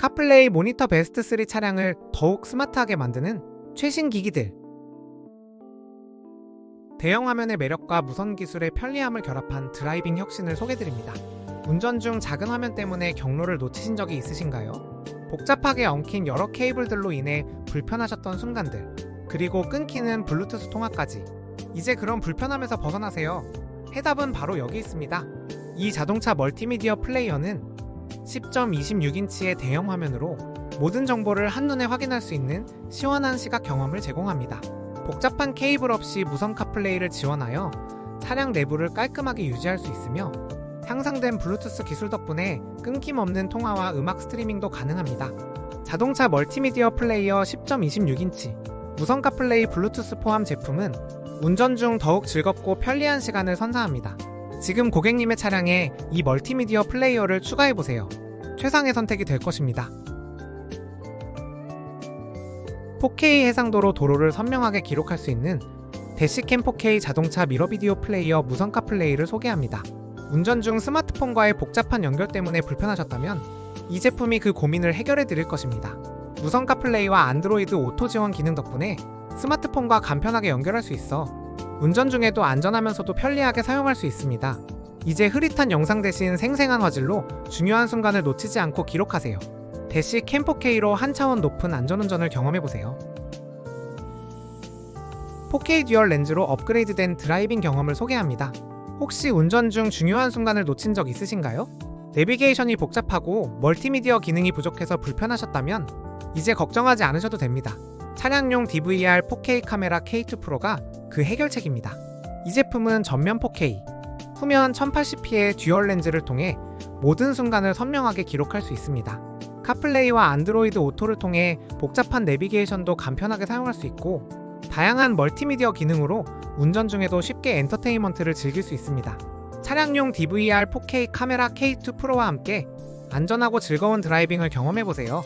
카플레이 모니터 베스트 3 차량을 더욱 스마트하게 만드는 최신 기기들. 대형 화면의 매력과 무선 기술의 편리함을 결합한 드라이빙 혁신을 소개드립니다. 운전 중 작은 화면 때문에 경로를 놓치신 적이 있으신가요? 복잡하게 엉킨 여러 케이블들로 인해 불편하셨던 순간들, 그리고 끊기는 블루투스 통화까지. 이제 그런 불편함에서 벗어나세요. 해답은 바로 여기 있습니다. 이 자동차 멀티미디어 플레이어는 10.26인치의 대형 화면으로 모든 정보를 한눈에 확인할 수 있는 시원한 시각 경험을 제공합니다. 복잡한 케이블 없이 무선 카플레이를 지원하여 차량 내부를 깔끔하게 유지할 수 있으며 향상된 블루투스 기술 덕분에 끊김없는 통화와 음악 스트리밍도 가능합니다. 자동차 멀티미디어 플레이어 10.26인치 무선 카플레이 블루투스 포함 제품은 운전 중 더욱 즐겁고 편리한 시간을 선사합니다. 지금 고객님의 차량에 이 멀티미디어 플레이어를 추가해보세요. 최상의 선택이 될 것입니다. 4K 해상도로 도로를 선명하게 기록할 수 있는 대시캠 4K 자동차 미러 비디오 플레이어 무선 카 플레이를 소개합니다. 운전 중 스마트폰과의 복잡한 연결 때문에 불편하셨다면 이 제품이 그 고민을 해결해 드릴 것입니다. 무선 카 플레이와 안드로이드 오토 지원 기능 덕분에 스마트폰과 간편하게 연결할 수 있어 운전 중에도 안전하면서도 편리하게 사용할 수 있습니다. 이제 흐릿한 영상 대신 생생한 화질로 중요한 순간을 놓치지 않고 기록하세요. 대시 캠 4K로 한 차원 높은 안전운전을 경험해보세요. 4K 듀얼 렌즈로 업그레이드된 드라이빙 경험을 소개합니다. 혹시 운전 중 중요한 순간을 놓친 적 있으신가요? 내비게이션이 복잡하고 멀티미디어 기능이 부족해서 불편하셨다면 이제 걱정하지 않으셔도 됩니다. 차량용 DVR 4K 카메라 K2 프로가 그 해결책입니다. 이 제품은 전면 4K, 후면 1080p의 듀얼 렌즈를 통해 모든 순간을 선명하게 기록할 수 있습니다. 카플레이와 안드로이드 오토를 통해 복잡한 내비게이션도 간편하게 사용할 수 있고 다양한 멀티미디어 기능으로 운전 중에도 쉽게 엔터테인먼트를 즐길 수 있습니다. 차량용 DVR 4K 카메라 K2 프로와 함께 안전하고 즐거운 드라이빙을 경험해보세요.